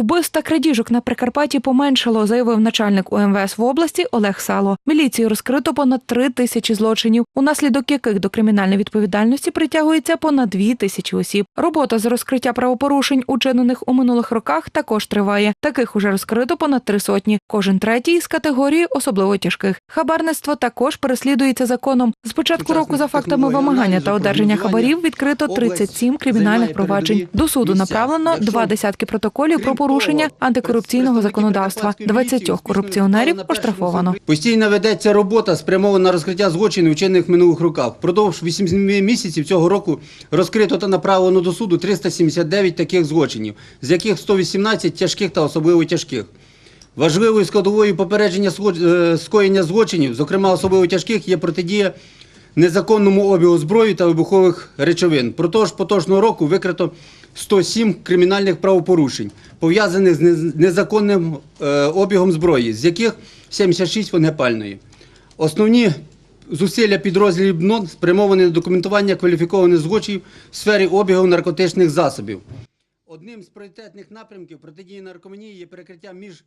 Вбивств та крадіжок на Прикарпатті поменшало, заявив начальник УМВС в області Олег Сало. Міліції розкрито понад три тисячі злочинів, унаслідок яких до кримінальної відповідальності притягується понад дві тисячі осіб. Робота з розкриття правопорушень, учинених у минулих роках, також триває. Таких уже розкрито понад три сотні. Кожен третій з категорії особливо тяжких. Хабарництво також переслідується законом. З початку року за фактами вимагання та одержання хабарів відкрито 37 кримінальних проваджень. До суду направлено два десятки протоколів про порушення антикорупційного законодавства. 20 корупціонерів оштрафовано. Постійно ведеться робота спрямована на розкриття злочинів, вчинених в минулих роках. Впродовж 8 місяців цього року розкрито та направлено до суду 379 таких злочинів, з яких 118 тяжких та особливо тяжких. Важливою складовою попередження е, скоєння злочинів, зокрема особливо тяжких, є протидія незаконному обігу зброї та вибухових речовин. Протож поточного року викрито 107 кримінальних правопорушень, пов'язаних з незаконним е, обігом зброї, з яких 76 вогнепальної. Основні зусилля підрозділів БНОН спрямовані на документування кваліфікованих злочинів в сфері обігу наркотичних засобів. Одним з пріоритетних напрямків протидії наркоманії є перекриття між